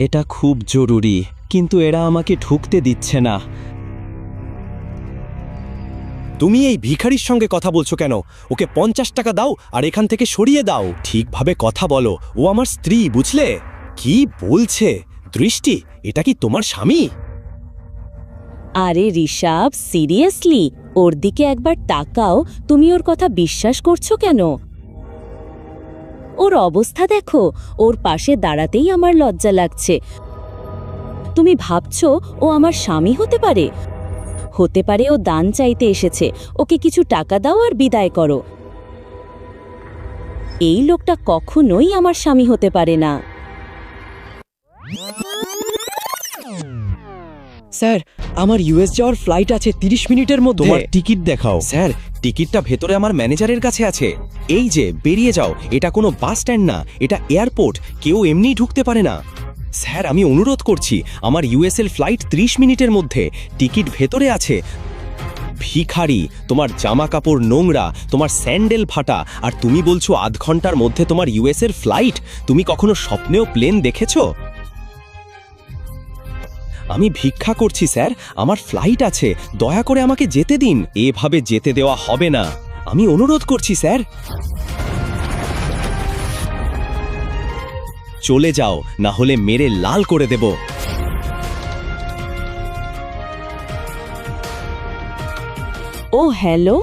এটা খুব জরুরি কিন্তু এরা আমাকে ঢুকতে দিচ্ছে না। তুমি এই ভিখারির সঙ্গে কথা বলছো কেন? ওকে পঞ্চাশ টাকা দাও আর এখান থেকে সরিয়ে দাও। ঠিকভাবে কথা বলো। ও আমার স্ত্রী বুঝলে? কি বলছে? দৃষ্টি এটা কি তোমার স্বামী? আরে ঋষাব সিরিয়াসলি? ওর দিকে একবার তাকাও। তুমি ওর কথা বিশ্বাস করছ কেন? ওর অবস্থা দেখো। ওর পাশে দাঁড়াতেই আমার লজ্জা লাগছে। তুমি ভাবছ ও আমার স্বামী হতে পারে? হতে পারে ও দান চাইতে এসেছে। ওকে কিছু টাকা দাও আর বিদায় করো। এই লোকটা কখনোই আমার স্বামী হতে পারে না। স্যার আমার ইউএস যাওয়ার ফ্লাইট আছে 30 মিনিটের মধ্যে। তোমার টিকিট দেখাও। স্যার টিকিটটা ভেতরে আমার ম্যানেজারের কাছে আছে। এই যে বেরিয়ে যাও এটা কোনো বাস স্ট্যান্ড না এটা এয়ারপোর্ট কেউ এমনিই ঢুকতে পারে না। স্যার আমি অনুরোধ করছি আমার ইউএসএল ফ্লাইট 30 মিনিটের মধ্যে টিকিট ভেতরে আছে। ভিখারি তোমার জামা কাপড় নোংরা তোমার স্যান্ডেল ফাটা আর তুমি বলছো আধ ঘণ্টার মধ্যে তোমার ইউএসের ফ্লাইট তুমি কখনো স্বপ্নেও প্লেন দেখেছ? আমি ভিক্ষা করছি স্যার। আমার ফ্লাইট আছে। দয়া করে আমাকে যেতে দিন। এভাবে যেতে দেওয়া হবে না। আমি অনুরোধ করছি স্যার। চলে যাও না হলে মেরে লাল করে দেব। ও হ্যালো?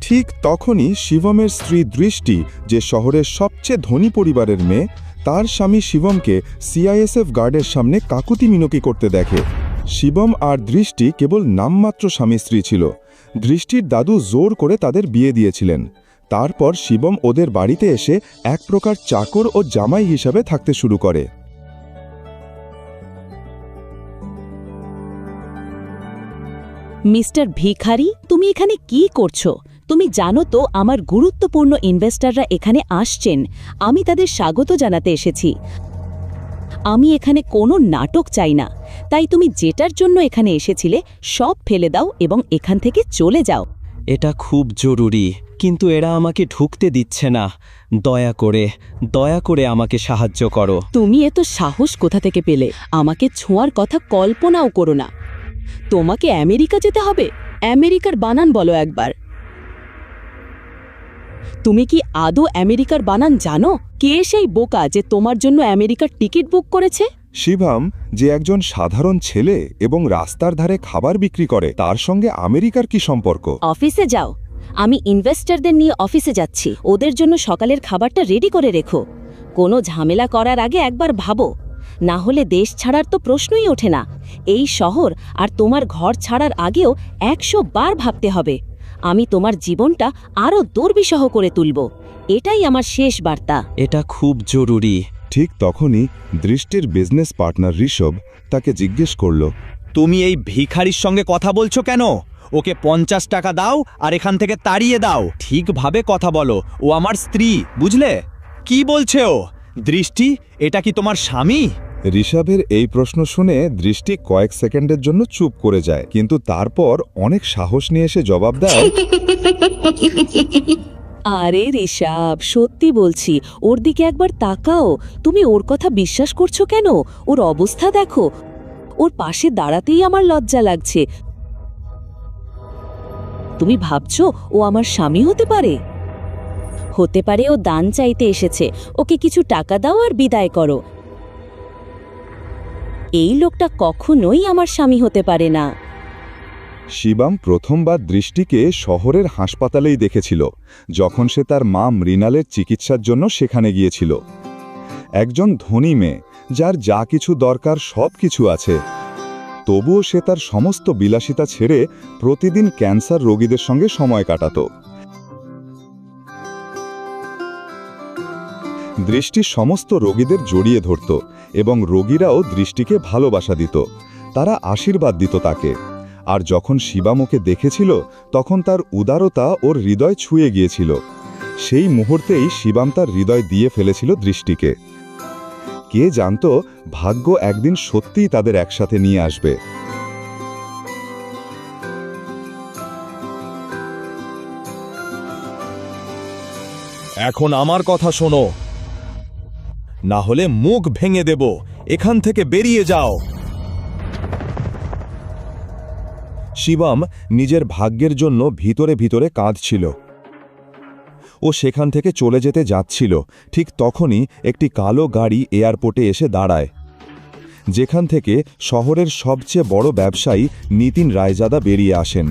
ঠিক তখনই শিবমের স্ত্রী দৃষ্টি যে শহরের সবচেয়ে ধনী পরিবারের মেয়ে তার স্বামী শিবমকে সিআইএসএফ গার্ডের সামনে কাকুতি মিনকি করতে দেখে। শিবম আর দৃষ্টি কেবল নামমাত্র স্বামী স্ত্রী ছিল। দৃষ্টির দাদু জোর করে তাদের বিয়ে দিয়েছিলেন। তারপর শিবম ওদের বাড়িতে এসে এক প্রকার চাকর ও জামাই হিসাবে থাকতে শুরু করে। মিস্টার ভিখারি, তুমি এখানে কি করছ? তুমি জানো তো আমার গুরুত্বপূর্ণ ইনভেস্টাররা এখানে আসছেন। আমি তাদের স্বাগত জানাতে এসেছি। আমি এখানে কোনো নাটক চাই না। তাই তুমি যেটার জন্য এখানে এসেছিলে সব ফেলে দাও এবং এখান থেকে চলে যাও। এটা খুব জরুরি কিন্তু এরা আমাকে ঢুকতে দিচ্ছে না। দয়া করে দয়া করে আমাকে সাহায্য করো। তুমি এত সাহস কোথা থেকে পেলে? আমাকে ছোঁয়ার কথা কল্পনাও করো না। তোমাকে আমেরিকা যেতে হবে? আমেরিকার বানান বলো একবার। তুমি কি আদৌ আমেরিকার বানান জানো? কে সেই বোকা যে তোমার জন্য আমেরিকার টিকিট বুক করেছে? শিবম যে একজন সাধারণ ছেলে এবং রাস্তার ধারে খাবার বিক্রি করে তার সঙ্গে আমেরিকার কি সম্পর্ক? অফিসে যাও। আমি ইনভেস্টরদের নিয়ে অফিসে যাচ্ছি। ওদের জন্য সকালের খাবারটা রেডি করে রেখো। কোনো ঝামেলা করার আগে একবার ভাবো। না হলে দেশ ছাড়ার তো প্রশ্নই ওঠে না। এই শহর আর তোমার ঘর ছাড়ার আগেও একশো বার ভাবতে হবে। আমি তোমার জীবনটা আরও দুর্বিষহ করে তুলব। এটাই আমার শেষ বার্তা। এটা খুব জরুরি। ঠিক তখনই দৃষ্টির বিজনেস পার্টনার ঋষভ তাকে জিজ্ঞেস করল তুমি এই ভিখারির সঙ্গে কথা বলছো কেন? ওকে পঞ্চাশ টাকা দাও আর এখান থেকে তাড়িয়ে দাও। ঠিকভাবে কথা বলো। ও আমার স্ত্রী বুঝলে? কি বলছে ও? দৃষ্টি এটা কি তোমার স্বামী? ঋষভের এই প্রশ্ন শুনে দৃষ্টি কয়েক সেকেন্ডের জন্য চুপ করে যায়, কিন্তু তারপর অনেক সাহস নিয়ে এসে জবাব দেয়, আরে ঋষাব সত্যি বলছি, ওর দিকে একবার তাকাও, তুমি ওর কথা বিশ্বাস করছ কেন? ওর অবস্থা দেখো, ওর পাশে দাঁড়াতেই আমার লজ্জা লাগছে। তুমি ভাবছ ও আমার স্বামী হতে পারে? হতে পারে ও দান চাইতে এসেছে, ওকে কিছু টাকা দাও আর বিদায় করো। এই লোকটা কখনোই আমার স্বামী হতে পারে না। শিবাম প্রথমবার দৃষ্টিকে শহরের হাসপাতালেই দেখেছিল, যখন সে তার মা মৃণালের চিকিৎসার জন্য সেখানে গিয়েছিল। একজন ধনী মেয়ে, যার যা কিছু দরকার সব কিছু আছে। তবুও সে তার সমস্ত বিলাসিতা ছেড়ে প্রতিদিন ক্যান্সার রোগীদের সঙ্গে সময় কাটাত। দৃষ্টি সমস্ত রোগীদের জড়িয়ে ধরত এবং রোগীরাও দৃষ্টিকে ভালোবাসা দিত। তারা আশীর্বাদ দিত তাকে। আর যখন শিবামোকে দেখেছিল, তখন তার উদারতা ওর হৃদয় ছুঁয়ে গিয়েছিল। সেই মুহূর্তেই শিবাম তার হৃদয় দিয়ে ফেলেছিল দৃষ্টিকে। কে জানত, ভাগ্য একদিন সত্যিই তাদের একসাথে নিয়ে আসবে। এখন আমার কথা শোনো। না হলে মুখ ভেঙে দেব। এখান থেকে বেরিয়ে যাও। শিবম নিজের ভাগ্যের জন্য ভিতরে ভিতরে কাঁদছিল। ও সেখান থেকে চলে যেতে যাচ্ছিল। ঠিক তখনই একটি কালো গাড়ি এয়ারপোর্টে এসে দাঁড়ায়। যেখান থেকে শহরের সবচেয়ে বড় ব্যবসায়ী নিতিন রায়জাদা বেরিয়ে আসেন।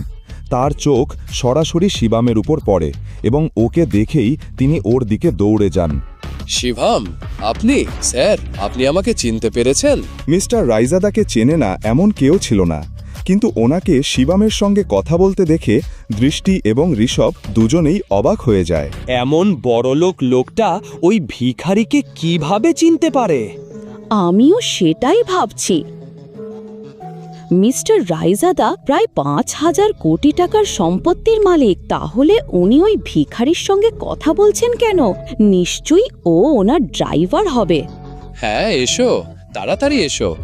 তার চোখ সরাসরি শিবামের উপর পড়ে এবং ওকে দেখেই তিনি ওর দিকে দৌড়ে যান। শিভাম আপনি? স্যার আপনি আমাকে চিনতে পেরেছেন? মিস্টার রাইজাদাকে চেনে না এমন কেউ ছিল না। কিন্তু ওনাকে শিবামের সঙ্গে কথা বলতে দেখে দৃষ্টি এবং ঋষভ দুজনেই অবাক হয়ে যায়। এমন বড়লোক লোকটা ওই ভিখারিকে কীভাবে চিনতে পারে? আমিও সেটাই ভাবছি। মিস্টার রাইজাদা প্রায় পাঁচ হাজার কোটি টাকার সম্পত্তির মালিক। তাহলে উনি ওই ভিখারির সঙ্গে কথা বলছেন কেন? নিশ্চয়ই ও ওনার ড্রাইভার হবে। হ্যাঁ এসো। তাড়াতাড়ি এসো।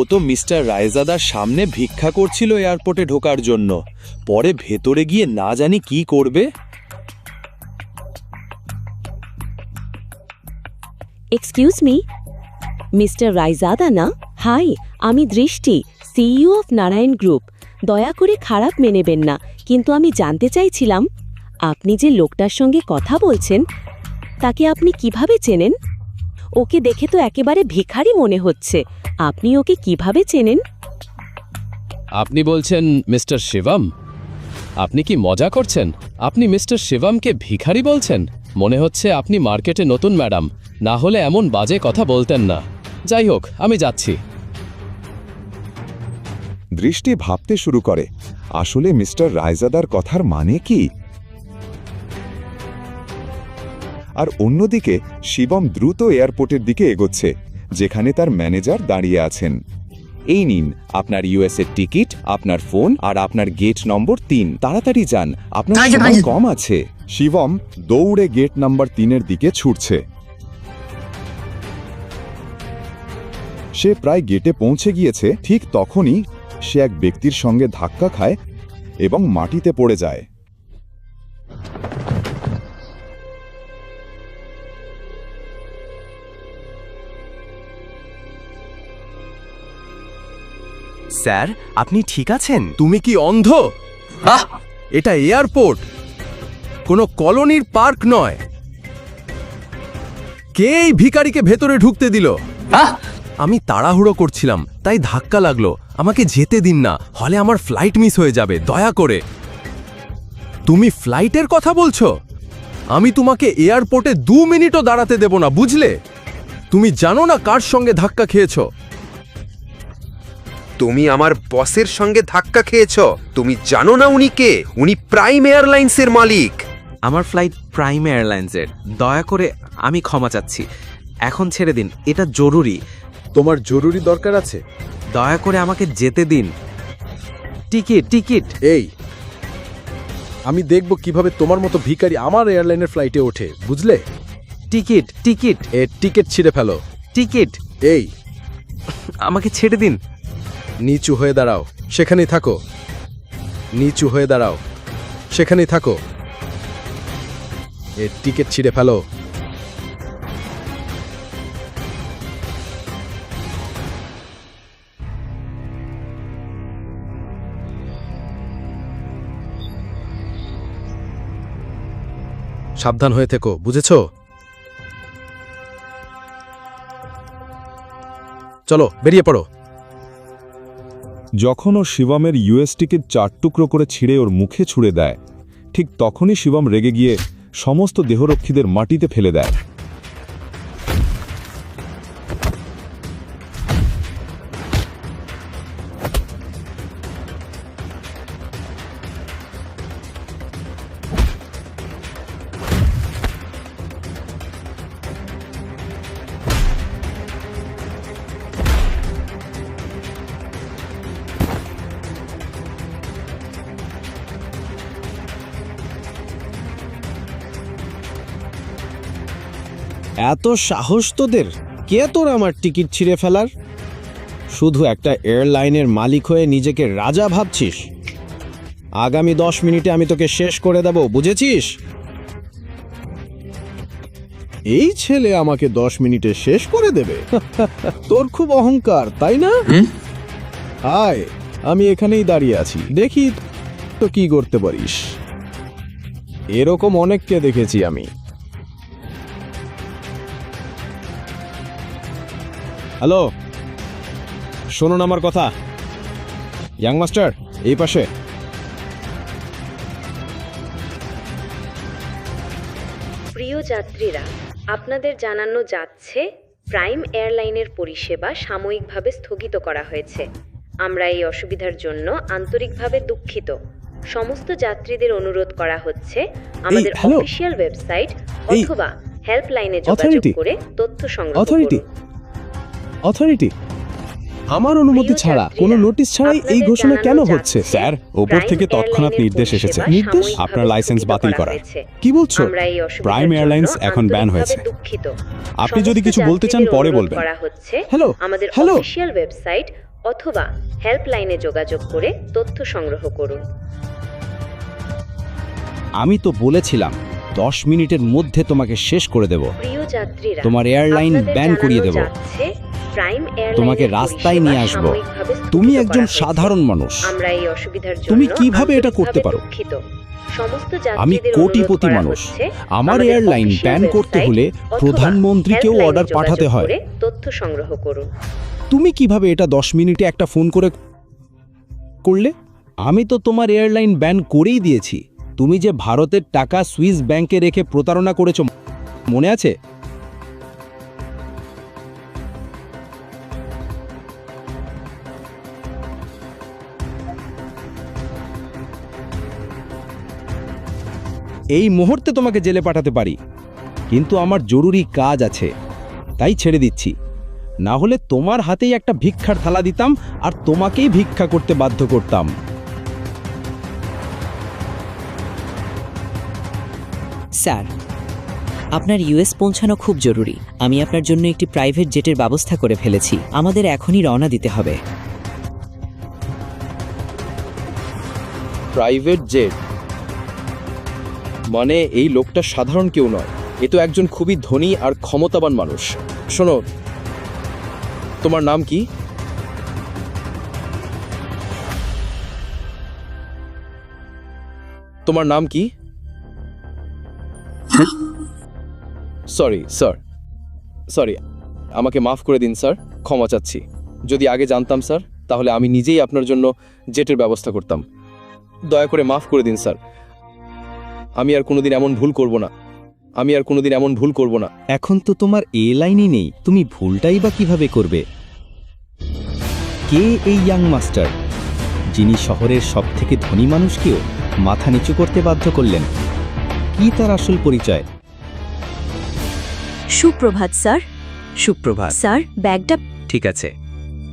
ও তো মিস্টার রায়জাদার সামনে ভিক্ষা করছিল এয়ারপোর্টে ঢোকার জন্য। পরে ভেতরে গিয়ে না জানি কি করবে। এক্সকিউজ মি মিস্টার রাইজাদা না? হাই, আমি দৃষ্টি সিইও অফ নারায়ণ গ্রুপ দয়া করে খারাপ মেনেবেন না, কিন্তু আমি জানতে চাইছিলাম, আপনি যে লোকটার সঙ্গে কথা বলছেন, তাকে আপনি কীভাবে চেনেন? ওকে দেখে তো একেবারে ভিখারি মনে হচ্ছে। আপনি ওকে কীভাবে চেনেন? আপনি বলছেন মিস্টার শিবম? আপনি কি মজা করছেন? আপনি মিস্টার শিবমকে ভিখারি বলছেন? মনে হচ্ছে আপনি মার্কেটে নতুন ম্যাডাম। না হলে এমন বাজে কথা বলতেন না। যাই হোক আমি যাচ্ছি। দৃষ্টি ভাবতে শুরু করে। আসলে মিস্টার রায়জাদার কথার মানে কি? আর অন্যদিকে শিবম দ্রুত এয়ারপোর্টের দিকে এগোচ্ছে যেখানে তার ম্যানেজার দাঁড়িয়ে আছেন। এই নিন আপনার ইউএসএর টিকিট আপনার ফোন আর আপনার গেট নম্বর তিন। তাড়াতাড়ি যান আপনার সময় কম আছে। শিবম দৌড়ে গেট নম্বর তিনের দিকে ছুটছে। সে প্রায় গেটে পৌঁছে গিয়েছে ঠিক তখনই সে এক ব্যক্তির সঙ্গে ধাক্কা খায় এবং মাটিতে পড়ে যায়। স্যার আপনি ঠিক আছেন? তুমি কি অন্ধ? এটা এয়ারপোর্ট। কোনো কলোনির পার্ক নয়। কে এই ভিখারিকে ভেতরে ঢুকতে দিল? আমি তাড়াহুড়ো করছিলাম তাই ধাক্কা লাগল। আমাকে যেতে দিন না হলে আমার ফ্লাইট মিস হয়ে যাবে দয়া করে। তুমি ফ্লাইটের কথা বলছো? আমি তোমাকে এয়ারপোর্টে দু মিনিটও দাঁড়াতে দেব না বুঝলে? তুমি জানো না কার সঙ্গে ধাক্কা খেয়েছো? তুমি আমার বসের সঙ্গে ধাক্কা খেয়েছ। তুমি জানো না উনি কে? উনি প্রাইম এয়ারলাইন্সের মালিক। আমার ফ্লাইট প্রাইম এয়ারলাইন্সের। দয়া করে আমি ক্ষমা চাচ্ছি। এখন ছেড়ে দিন এটা জরুরি। তোমার জরুরি দরকার আছে? দয়া করে আমাকে যেতে দিন। Ticket ticket. এই আমি দেখব কীভাবে তোমার মতো ভিখারি আমার এয়ারলাইনের ফ্লাইটে ওঠে বুঝলে? Ticket ticket. এ টিকিট ছিঁড়ে ফেলো। টিকিট। এই। আমাকে ছেড়ে দিন। নিচু হয়ে দাঁড়াও। সেখানেই থাকো। নিচু হয়ে দাঁড়াও। সেখানেই থাকো। এর টিকিট ছিঁড়ে ফেলো। সাবধান হয়ে থেকো, বুঝেছ? চলো, বেরিয়ে পড়ো। যখন ও শিবমের ইউএস টিকিট চার টুকরো করে ছিঁড়ে ওর মুখে ছুঁড়ে দেয়, ঠিক তখনই শিবম রেগে গিয়ে সমস্ত দেহরক্ষীদের মাটিতে ফেলে দেয়। এত সাহস তোদের? কে তোর আমার টিকিট ছিঁড়ে ফেলার? শুধু একটা এয়ারলাইনের মালিক হয়ে নিজেকে রাজা ভাবছিস? আগামী দশ মিনিটে আমি তোকে শেষ করে দেব বুঝেছিস? এই ছেলে আমাকে দশ মিনিটে শেষ করে দেবে। তোর খুব অহংকার তাই না? আয় আমি এখানেই দাঁড়িয়ে আছি। দেখি তো কি করতে পারিস। এরকম অনেককে দেখেছি আমি। হ্যালো শুনুন আমার কথা। ইয়াং মাস্টার এই পাশে। প্রিয় যাত্রীরা আপনাদের জানানো যাচ্ছে প্রাইম এয়ারলাইনের পরিষেবা সাময়িকভাবে স্থগিত করা হয়েছে। আমরা এই অসুবিধার জন্য আন্তরিকভাবে দুঃখিত। সমস্ত যাত্রীদের অনুরোধ করা হচ্ছে আমাদের অফিসিয়াল ওয়েবসাইট অথবা হেল্পলাইনে যোগাযোগ করে তথ্য সংগ্রহ করুন। অথরিটি আমার অনুমতি ছাড়া কোনো নোটিশ ছাড়াই এই ঘোষণা কেন হচ্ছে? স্যার ওপর থেকে তৎক্ষণাৎ নির্দেশ এসেছে। নির্দেশ? আপনার লাইসেন্স বাতিল করা কি বলছো? আমরা এই অসুবিধার প্রাইম এয়ারলাইন্স এখন ব্যান হয়েছে। আপনি যদি কিছু বলতে চান পরে বলবেন। করা হচ্ছে হ্যালো আমাদের হ্যালো অফিসিয়াল ওয়েবসাইট অথবা হেল্পলাইনে যোগাযোগ করে তথ্য সংগ্রহ করুন। আমি তো বলেছিলাম দশ মিনিটের মধ্যে তোমাকে শেষ করে দেব। প্রিয় যাত্রীরা তোমার এয়ারলাইন ব্যান করিয়ে দেব। তোমাকে রাস্তায় নিয়ে আসব। তুমি একজন সাধারণ মানুষ। তুমি কীভাবে এটা করতে পারো? আমি কোটিপতি মানুষ। আমার এয়ারলাইন ব্যান করতে হলে প্রধানমন্ত্রীকেও অর্ডার পাঠাতে হয়। তথ্য সংগ্রহ করুন। তুমি কীভাবে এটা দশ মিনিটে একটা ফোন করে করলে? আমি তো তোমার এয়ারলাইন ব্যান করেই দিয়েছি। তুমি যে ভারতের টাকা সুইস ব্যাংকে রেখে প্রতারণা করেছ মনে আছে? এই মুহূর্তে তোমাকে জেলে পাঠাতে পারি। কিন্তু আমার জরুরি কাজ আছে। তাই ছেড়ে দিচ্ছি। না হলে তোমার হাতেই একটা ভিক্ষার থালা দিতাম আর তোমাকেই ভিক্ষা করতে বাধ্য করতাম। স্যার আপনার ইউএস পৌঁছানো খুব জরুরি। আমি আপনার জন্য একটি প্রাইভেট জেটের ব্যবস্থা করে ফেলেছি। আমাদের এখনই রওনা দিতে হবে। Private jet? মানে এই লোকটা সাধারণ কেউ নয়। এ তো একজন খুবই ধনী আর ক্ষমতাবান মানুষ। শোনো, তোমার নাম কি? তোমার নাম কি? সরি স্যার সরি আমাকে মাফ করে দিন স্যার ক্ষমা চাচ্ছি। যদি আগে জানতাম স্যার তাহলে আমি নিজেই আপনার জন্য জেটের ব্যবস্থা করতাম। দয়া করে মাফ করে দিন স্যার আমি আর কোনোদিন এমন ভুল করব না। আমি আর কোনোদিন এমন ভুল করব না। এখন তো তোমার এ লাইনই নেই। তুমি ভুলটাই বা কীভাবে করবে? কে এই ইয়াং মাস্টার যিনি শহরের সবথেকে ধনী মানুষকেও মাথা নিচু করতে বাধ্য করলেন? কি তার আসল পরিচয়? সুপ্রভাত স্যার। সুপ্রভাত। স্যার ব্যাগটা ঠিক আছে।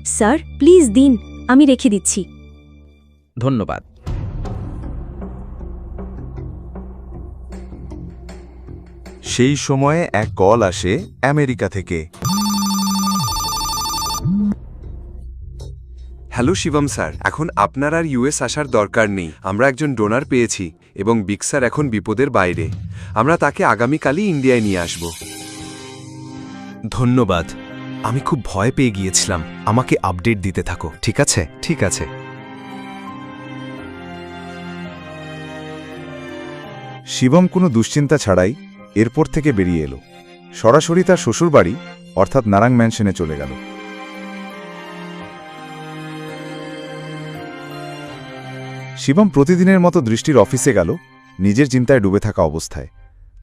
স্যার প্লিজ দিন আমি রেখে দিচ্ছি। ধন্যবাদ। সেই সময়ে এক কল আসে আমেরিকা থেকে। হ্যালো শিবম স্যার এখন আপনার আর ইউএস আসার দরকার নেই। আমরা একজন ডোনার পেয়েছি এবং বিগ স্যার এখন বিপদের বাইরে। আমরা তাকে আগামীকালই ইন্ডিয়ায় নিয়ে আসব। ধন্যবাদ। আমি খুব ভয় পেয়ে গিয়েছিলাম। আমাকে আপডেট দিতে থাকো ঠিক আছে? ঠিক আছে। শিবম কোনো দুশ্চিন্তা ছাড়াই এরপর থেকে বেরিয়ে এলো। সরাসরি তার শ্বশুরবাড়ি, অর্থাৎ নারাং ম্যানশনে চলে গেল। শিবম প্রতিদিনের মতো দৃষ্টির অফিসে গেল, নিজের চিন্তায় ডুবে থাকা অবস্থায়।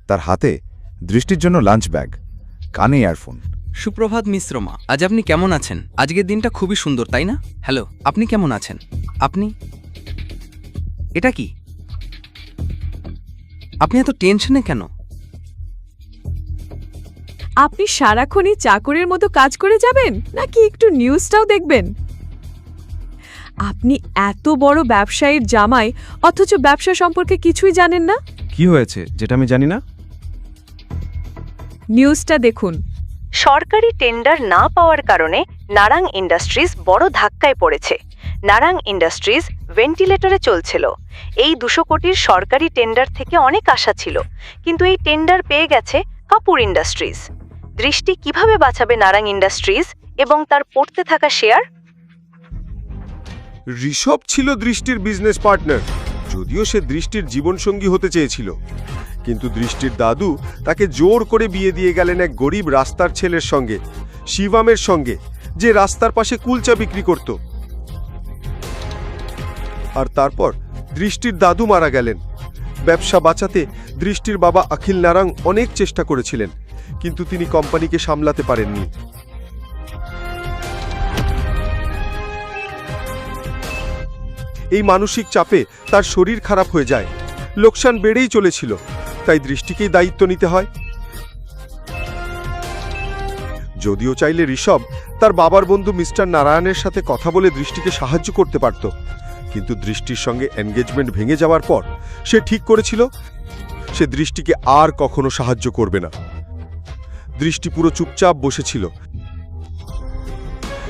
তার হাতে দৃষ্টির জন্য লাঞ্চ ব্যাগ, কানে ইয়ারফোন। সুপ্রভাত মিশ্রমা আজ আপনি কেমন আছেন? আজকের দিনটা খুবই সুন্দর, তাই না? হ্যালো, আপনি কেমন আছেন? আপনি? এটা কি? আপনি এত টেনশনে কেন? আপনি সারাক্ষণই চাকরের মতো কাজ করে যাবেন নাকি একটু নিউজটাও দেখবেন? আপনি এত বড় ব্যবসায়ীর জামাই অথচ ব্যবসা সম্পর্কে কিছুই জানেন না? কি হয়েছে যেটা আমি জানি না? নিউজটা দেখুন। সরকারি টেন্ডার না পাওয়ার কারণে নারাং ইন্ডাস্ট্রিজ বড় ধাক্কায় পড়েছে। নারাং ইন্ডাস্ট্রিজ ভেন্টিলেটরে চলছিল। এই দুশো কোটির সরকারি টেন্ডার থেকে অনেক আশা ছিল। কিন্তু এই টেন্ডার পেয়ে গেছে কাপুর ইন্ডাস্ট্রিজ দৃষ্টি কীভাবে বাঁচাবে নারাং ইন্ডাস্ট্রিজ এবং তার পড়তে থাকা শেয়ার? ঋষভ ছিল দৃষ্টির বিজনেস পার্টনার, যদিও সে দৃষ্টির জীবনসঙ্গী হতে চেয়েছিল। কিন্তু দৃষ্টির দাদু তাকে জোর করে বিয়ে দিয়ে গেলেন এক গরিব রাস্তার ছেলের সঙ্গে, শিবামের সঙ্গে, যে রাস্তার পাশে কুলচা বিক্রি করত। আর তারপর দৃষ্টির দাদু মারা গেলেন। ব্যবসা বাঁচাতে দৃষ্টির বাবা অখিল নারাং অনেক চেষ্টা করেছিলেন। কিন্তু তিনি কোম্পানিকে সামলাতে পারেননি। এই মানসিক চাপে তার শরীর খারাপ হয়ে যায়। লোকসান বেড়েই চলেছিল, তাই দৃষ্টিকেই দায়িত্ব নিতে হয়। যদিও চাইলে ঋষভ তার বাবার বন্ধু মিস্টার নারায়ণের সাথে কথা বলে দৃষ্টিকে সাহায্য করতে পারত, কিন্তু দৃষ্টির সঙ্গে এনগেজমেন্ট ভেঙে যাওয়ার পর সে ঠিক করেছিল, সে দৃষ্টিকে আর কখনো সাহায্য করবে না। দৃষ্টি পুরো চুপচাপ বসেছিল।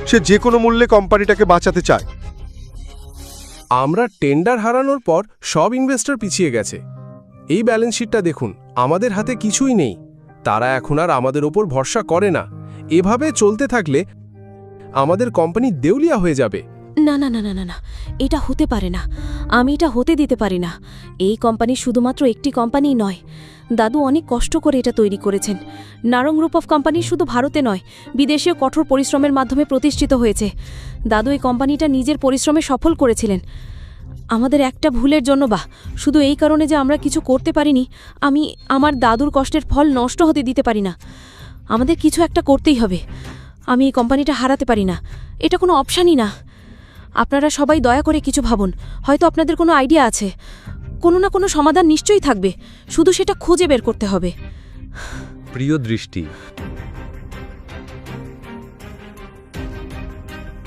সে যে কোনো মূল্যে কোম্পানিটাকে বাঁচাতে চায়। আমরা টেন্ডার হারানোর পর সব ইনভেস্টর পিছিয়ে গেছে। এই ব্যালেন্স শিটটা দেখুন, আমাদের হাতে কিছুই নেই। তারা এখন আর আমাদের ওপর ভরসা করে না। এভাবে চলতে থাকলে আমাদের কোম্পানি দেউলিয়া হয়ে যাবে। না না না না না না, এটা হতে পারে না। আমি এটা হতে দিতে পারি না। এই কোম্পানি শুধুমাত্র একটি কোম্পানি নয়। দাদু অনেক কষ্ট করে এটা তৈরি করেছেন। নারং গ্রুপ অফ কোম্পানি শুধু ভারতে নয়, বিদেশেও কঠোর পরিশ্রমের মাধ্যমে প্রতিষ্ঠিত হয়েছে। দাদু এই কোম্পানিটা নিজের পরিশ্রমে সফল করেছিলেন। আমাদের একটা ভুলের জন্য বা, শুধু এই কারণে যে আমরা কিছু করতে পারিনি, আমি আমার দাদুর কষ্টের ফল নষ্ট হতে দিতে পারি না। আমাদের কিছু একটা করতেই হবে। আমি এই কোম্পানিটা হারাতে পারি না। এটা কোনো অপশানই না। আপনারা সবাই দয়া করে কিছু ভাবুন। হয়তো আপনাদের কোনো আইডিয়া আছে। কোনো না কোনো সমাধান নিশ্চয়ই থাকবে। শুধু সেটা খুঁজে বের করতে হবে। প্রিয় দৃষ্টি,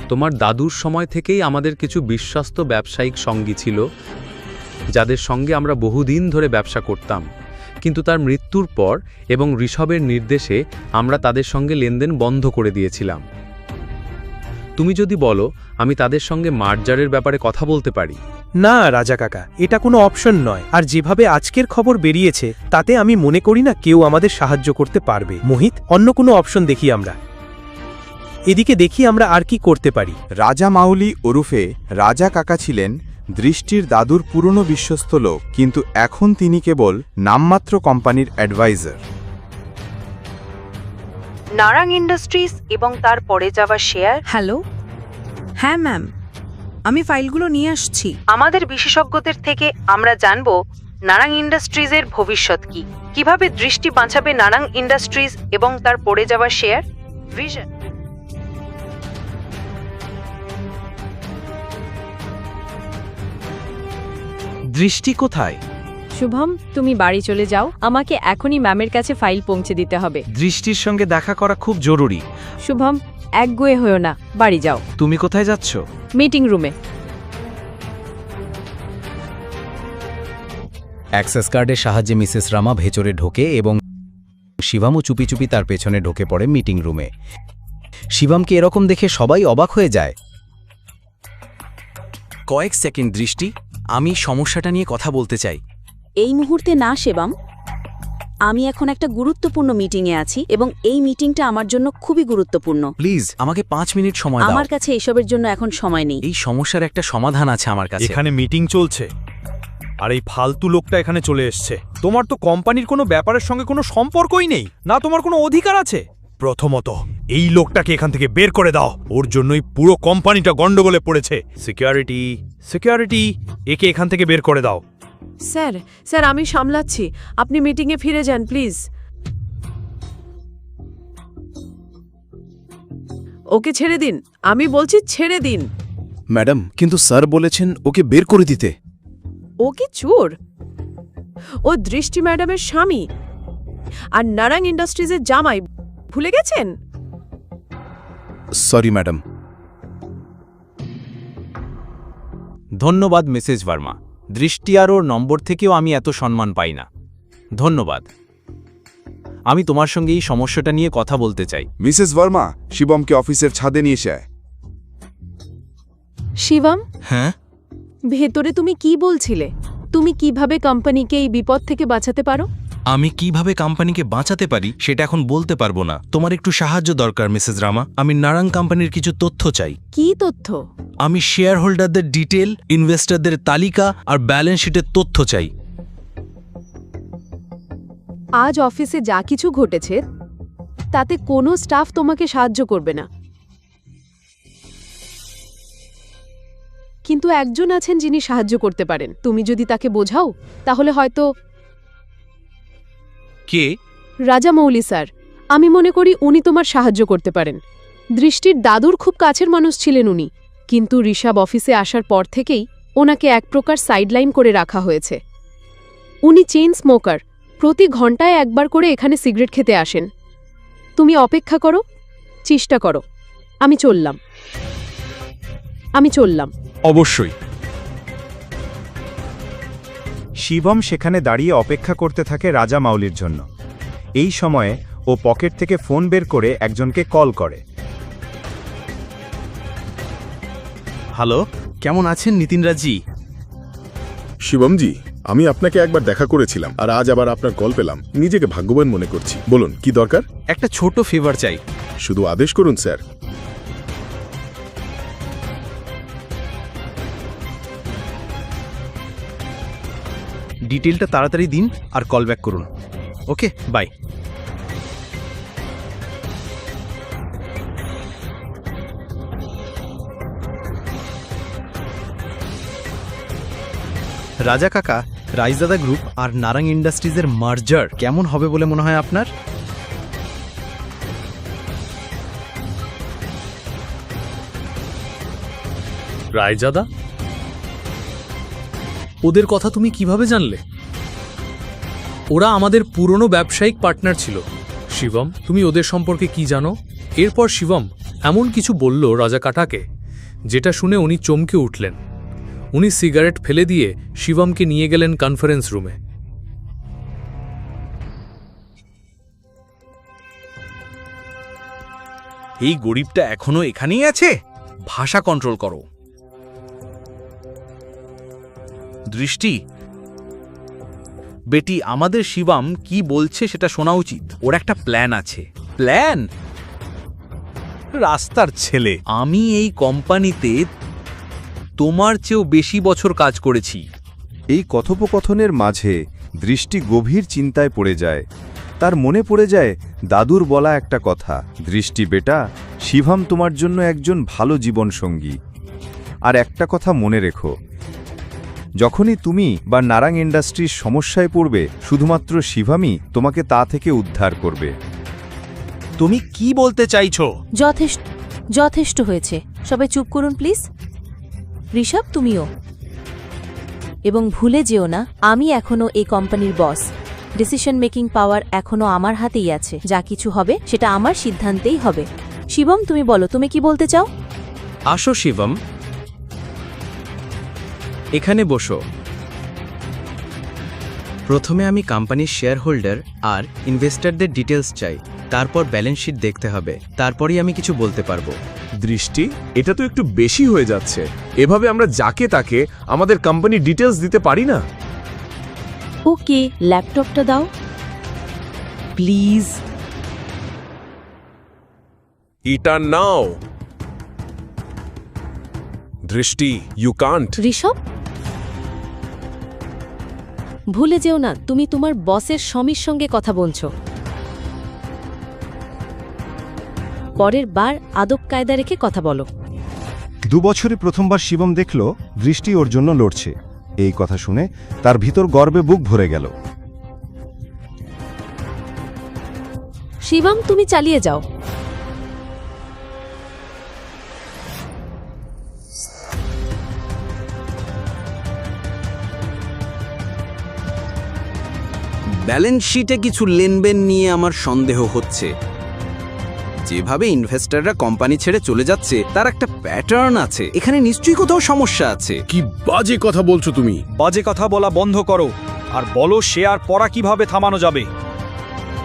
তোমার দাদুর সময় থেকেই আমাদের কিছু বিশ্বস্ত ব্যবসায়িক সঙ্গী ছিল, যাদের সঙ্গে আমরা বহুদিন ধরে ব্যবসা করতাম। কিন্তু তার মৃত্যুর পর এবং ঋষভের নির্দেশে আমরা তাদের সঙ্গে লেনদেন বন্ধ করে দিয়েছিলাম। তুমি যদি বলো, আমি তাদের সঙ্গে মার্জারের ব্যাপারে কথা বলতে পারি। না রাজা কাকা এটা কোনো অপশন নয়। আর যেভাবে আজকের খবর বেরিয়েছে তাতে আমি মনে করি না কেউ আমাদের সাহায্য করতে পারবে। মোহিত অন্য কোনো অপশন দেখি আমরা। এদিকে দেখি আমরা আর কি করতে পারি। রাজা মাউলি ওরুফে রাজা কাকা ছিলেন দৃষ্টির দাদুর পুরনো বিশ্বস্ত লোক কিন্তু এখন তিনি কেবল নামমাত্র কোম্পানির অ্যাডভাইজার। নারাং ইন্ডাস্ট্রিজ এবং তার পড়ে যাওয়া শেয়ার। হ্যালো? হ্যাঁ ম্যাম। আমি ফাইলগুলো নিয়ে আসছি। আমাদের বিশেষজ্ঞদের থেকে আমরা জানব নারাং ইন্ডাস্ট্রিজের ভবিষ্যৎ কি। কীভাবে দৃষ্টি বাঁচাবে নারাং ইন্ডাস্ট্রিজ এবং তার পড়ে যাওয়া শেয়ার? ভিশন দৃষ্টি কোথায়? শুভম তুমি বাড়ি চলে যাও। আমাকে এখনই ম্যামের কাছে ফাইল পৌঁছে দিতে হবে। দৃষ্টির সঙ্গে দেখা করা খুব জরুরি। শুভম একগুয়ে হয়েও না বাড়ি যাও। তুমি কোথায় যাচ্ছ? মিটিং রুমে। অ্যাক্সেস কার্ডের সাহায্যে মিসেস রামা ভেতরে ঢোকে এবং শিবামও চুপি চুপি তার পেছনে ঢোকে পড়ে মিটিং রুমে। শিবামকে এরকম দেখে সবাই অবাক হয়ে যায়। কয়েক সেকেন্ড দৃষ্টি আমি সমস্যাটা নিয়ে কথা বলতে চাই। এই মুহূর্তে না সেবাম আমি এখন একটা গুরুত্বপূর্ণ মিটিংয়ে আছি এবং এই মিটিংটা আমার জন্য খুবই গুরুত্বপূর্ণ। প্লিজ আমাকে পাঁচ মিনিট সময় দাও। আমার কাছে এসবের জন্য এখন সময় নেই। এই সমস্যার একটা সমাধান আছে আমার কাছে। এখানে মিটিং চলছে। আর এই ফালতু লোকটা এখানে চলে এসছে। তোমার তো কোম্পানির কোনো ব্যাপারের সঙ্গে কোনো সম্পর্কই নেই। না তোমার কোনো অধিকার আছে? প্রথমত এই লোকটাকে এখান থেকে বের করে দাও। ওর জন্যই পুরো কোম্পানিটা গন্ডগোলে পড়েছে। সিকিউরিটি সিকিউরিটি একে এখান থেকে বের করে দাও। স্যার স্যার আমি সামলাচ্ছি। আপনি মিটিংয়ে ফিরে যান প্লিজ। ওকে ছেড়ে দিন। আমি বলছি ছেড়ে দিন। ম্যাডাম কিন্তু স্যার বলেছেন ওকে বের করে দিতে। ও কি চোর? ও দৃষ্টি ম্যাডামের স্বামী। আর নারাং ইন্ডাস্ট্রিজের জামাই ভুলে গেছেন? Sorry madam. ধন্যবাদ মিসেস ভার্মা। দৃষ্টি আর ওর নম্বর থেকেও আমি এত সম্মান পাই না। ধন্যবাদ। আমি তোমার সঙ্গে এই সমস্যাটা নিয়ে কথা বলতে চাই। মিসেস ভার্মা শিবমকে অফিসের ছাদে নিয়ে এসে শিবম? হ্যাঁ? ভেতরে তুমি কি বলছিলে? তুমি কীভাবে কোম্পানিকে এই বিপদ থেকে বাঁচাতে পারো? আমি কীভাবে কোম্পানিকে বাঁচাতে পারি সেটা এখন বলতে পারব না। তোমার একটু সাহায্য দরকার মিসেস রামা। আমি নারাং কোম্পানির কিছু তথ্য চাই। কি তথ্য? আমি শেয়ার হোল্ডারদের ডিটেল ইনভেস্টরদের তালিকা আর ব্যালেন্স শিটের তথ্য চাই। আজ অফিসে যা কিছু ঘটেছে তাতে কোনো স্টাফ তোমাকে সাহায্য করবে না। কিন্তু একজন আছেন যিনি সাহায্য করতে পারেন। তুমি যদি তাকে বোঝাও তাহলে হয়তো কে? রাজা মৌলি স্যার। আমি মনে করি উনি তোমার সাহায্য করতে পারেন। দৃষ্টির দাদুর খুব কাছের মানুষ ছিলেন উনি কিন্তু ঋষাব অফিসে আসার পর থেকেই ওনাকে এক প্রকার সাইডলাইন করে রাখা হয়েছে। উনি চেইন স্মোকার প্রতি ঘন্টায় একবার করে এখানে সিগারেট খেতে আসেন। তুমি অপেক্ষা করো চেষ্টা করো। আমি চললাম। আমি চললাম। অবশ্যই। শিবম সেখানে দাঁড়িয়ে অপেক্ষা করতে থাকে রাজা মাউলির জন্য। এই সময়ে ও পকেট থেকে ফোন বের করে একজনকে কল করে। হ্যালো কেমন আছেন নিতিনরাজি শিবমজি আমি আপনাকে একবার দেখা করেছিলাম আর আজ আবার আপনার কল পেলাম। নিজেকে ভাগ্যবান মনে করছি। বলুন কি দরকার? একটা ছোট ফেভার চাই। শুধু আদেশ করুন স্যার। ডিটেলটা তাড়াতাড়ি দিন আর কল ব্যাক করুন। ওকে বাই রাজা কাকা রাইজাদা গ্রুপ আর নারাং ইন্ডাস্ট্রিজের মার্জার কেমন হবে বলে মনে হয় আপনার? রায়জাদা ওদের কথা তুমি কীভাবে জানলে? ওরা আমাদের পুরনো ব্যবসায়িক পার্টনার ছিল। শিবম, তুমি ওদের সম্পর্কে কি জানো? এরপর শিবম এমন কিছু বলল রাজা কাটাকে, যেটা শুনে উনি চমকে উঠলেন। উনি সিগারেট ফেলে দিয়ে শিবমকে নিয়ে গেলেন কনফারেন্স রুমে এই গরিবটা এখনও এখানেই আছে? ভাষা কন্ট্রোল করো। দৃষ্টি? বেটি, আমাদের শিবাম কি বলছে সেটা শোনা উচিত। ওর একটা প্ল্যান আছে। প্ল্যান রাস্তার ছেলে। আমি এই কোম্পানিতে তোমার চেয়েও বেশি বছর কাজ করেছি। এই কথোপকথনের মাঝে দৃষ্টি গভীর চিন্তায় পড়ে যায়। তার মনে পড়ে যায়, দাদুর বলা একটা কথা, দৃষ্টি বেটা শিভাম তোমার জন্য একজন ভালো জীবনসঙ্গী। আর একটা কথা মনে রেখো যখনই তুমি বা নারাং ইন্ডাস্ট্রির সমস্যায় পড়বে শুধুমাত্র শিভামই তোমাকে তা থেকে উদ্ধার করবে। তুমি কি বলতে চাইছো? যথেষ্ট যথেষ্ট হয়েছে। সবাই চুপ করুন প্লিজ। ঋষভ তুমিও। এবং ভুলে যেও না আমি এখনও এই কোম্পানির বস। ডিসিশন মেকিং পাওয়ার এখনও আমার হাতেই আছে। যা কিছু হবে সেটা আমার সিদ্ধান্তেই হবে। শিবম তুমি বলো তুমি কি বলতে চাও? আসো শিবম। এখানে বসো। প্রথমে আমি কোম্পানির শেয়ার হোল্ডার আর ইনভেস্টারদের ডিটেলস চাই তারপর ব্যালেন্স শিট দেখতে হবে তারপরেই আমি কিছু বলতে পারব। দৃষ্টি এটা তো একটু বেশি হয়ে যাচ্ছে। এভাবে আমরা যাকে তাকে আমাদের কোম্পানি ডিটেলস দিতে পারি না? ওকে ল্যাপটপটা দাও। প্লিজ এটা নাও। দৃষ্টি ইউ কান্ট ঋষভ? ভুলে যেও না তুমি তোমার বসের স্বামীর সঙ্গে কথা বলছ। পরের বার আদব কায়দা রেখে কথা বলো। দুবছরে প্রথমবার শিবম দেখল দৃষ্টি ওর জন্য লড়ছে। এই কথা শুনে তার ভিতর গর্বে বুক ভরে গেল। শিবম তুমি চালিয়ে যাও। ব্যালেন্স শিটে কিছু লেনদেন নিয়ে আমার সন্দেহ হচ্ছে। যেভাবে ইনভেস্টররা কোম্পানি ছেড়ে চলে যাচ্ছে তার একটা প্যাটার্ন আছে। এখানে নিশ্চয়ই কোথাও সমস্যা আছে। কি বাজে কথা বলছো তুমি? বাজে কথা বলা বন্ধ করো আর বলো শেয়ার পড়া কীভাবে থামানো যাবে?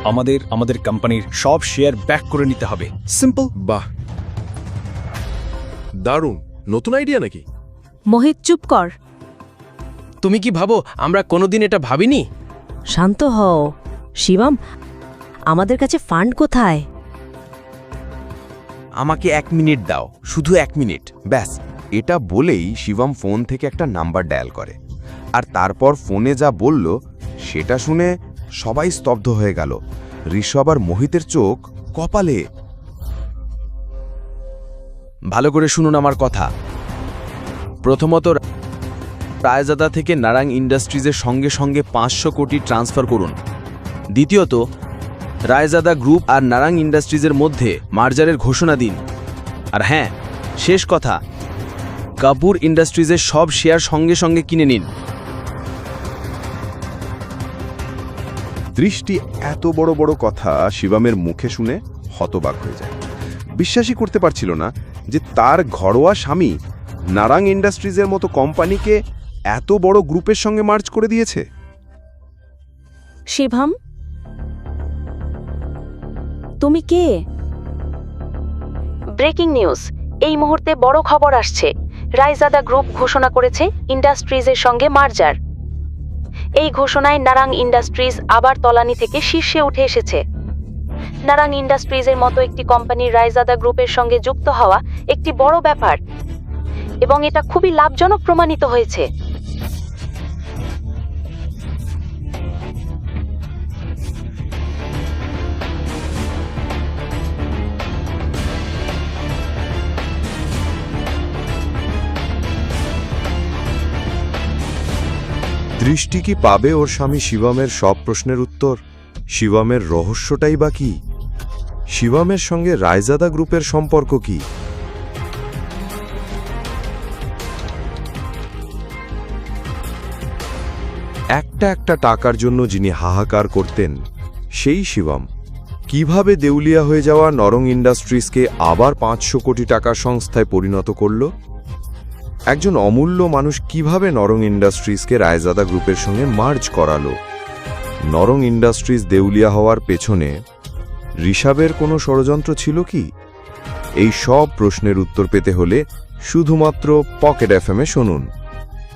আমাদের আমাদের কোম্পানির সব শেয়ার ব্যাক করে নিতে হবে। সিম্পল বাহ। দারুণ। নতুন আইডিয়া নাকি? মোহিত চুপ কর। তুমি কি ভাবো আমরা কোনোদিন এটা ভাবিনি? শান্ত হও। শিবম, আমাদের কাছে ফান্ড কোথায়? আমাকে এক মিনিট দাও, শুধু এক মিনিট। ব্যাস, এটা বলেই শিবম ফোন থেকে একটা নাম্বার ডায়াল করে। আর তারপর ফোনে যা বলল, সেটা শুনে সবাই স্তব্ধ হয়ে গেল। ঋষভ আর মোহিতের চোখ কপালে। ভালো করে শুনুন আমার কথা। প্রথমত রায়জাদা থেকে নারাং ইন্ডাস্ট্রিজের সঙ্গে সঙ্গে পাঁচশো কোটি ট্রান্সফার করুন। দ্বিতীয়ত, রায়জাদা গ্রুপ আর নারাং ইন্ডাস্ট্রিজের মধ্যে মার্জারের ঘোষণা দিন। আর হ্যাঁ শেষ কথা, কাপুর ইন্ডাস্ট্রিজের সব শেয়ার সঙ্গে সঙ্গে কিনে নিন। দৃষ্টি এত বড় বড় কথা শিবামের মুখে শুনে হতবাক হয়ে যায়। বিশ্বাসই করতে পারছিল না যে তার ঘরোয়া স্বামী নারাং ইন্ডাস্ট্রিজের মতো কোম্পানিকে এত বড় গ্রুপের সঙ্গে মার্চ করে দিয়েছে? শিভাম তুমি কে? Breaking news. এই মুহূর্তে বড় খবর আসছে। রাইজাদা গ্রুপ ঘোষণা করেছে ইন্ডাস্ট্রিজের সঙ্গে মার্জার। এই ঘোষণায় নারাং ইন্ডাস্ট্রিজ আবার তলানি থেকে শীর্ষে উঠে এসেছে। নারাং ইন্ডাস্ট্রিজের মতো একটি কোম্পানি রাইজাদা গ্রুপের সঙ্গে যুক্ত হওয়া একটি বড় ব্যাপার। এবং এটা খুবই লাভজনক প্রমাণিত হয়েছে। দৃষ্টি কি পাবে ওর স্বামী শিবমের সব প্রশ্নের উত্তর? শিবমের রহস্যটাই বা কি? শিবমের সঙ্গে রায়জাদা গ্রুপের সম্পর্ক কি? একটা একটা টাকার জন্য যিনি হাহাকার করতেন, সেই শিবম। কীভাবে দেউলিয়া হয়ে যাওয়া নরং ইন্ডাস্ট্রিজকে আবার পাঁচশো কোটি টাকা সংস্থায় পরিণত করল? একজন অমূল্য মানুষ কীভাবে নরং ইন্ডাস্ট্রিজকে রায়জাদা গ্রুপের সঙ্গে মার্জ করালো? নরং ইন্ডাস্ট্রিজ দেউলিয়া হওয়ার পেছনে ঋষাবের কোনো ষড়যন্ত্র ছিল কি? এই সব প্রশ্নের উত্তর পেতে হলে শুধুমাত্র পকেট এফ এ শুনুন।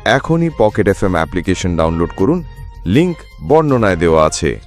এখনই pocket F M application download করুন, লিংক বর্ণনায় দেওয়া আছে।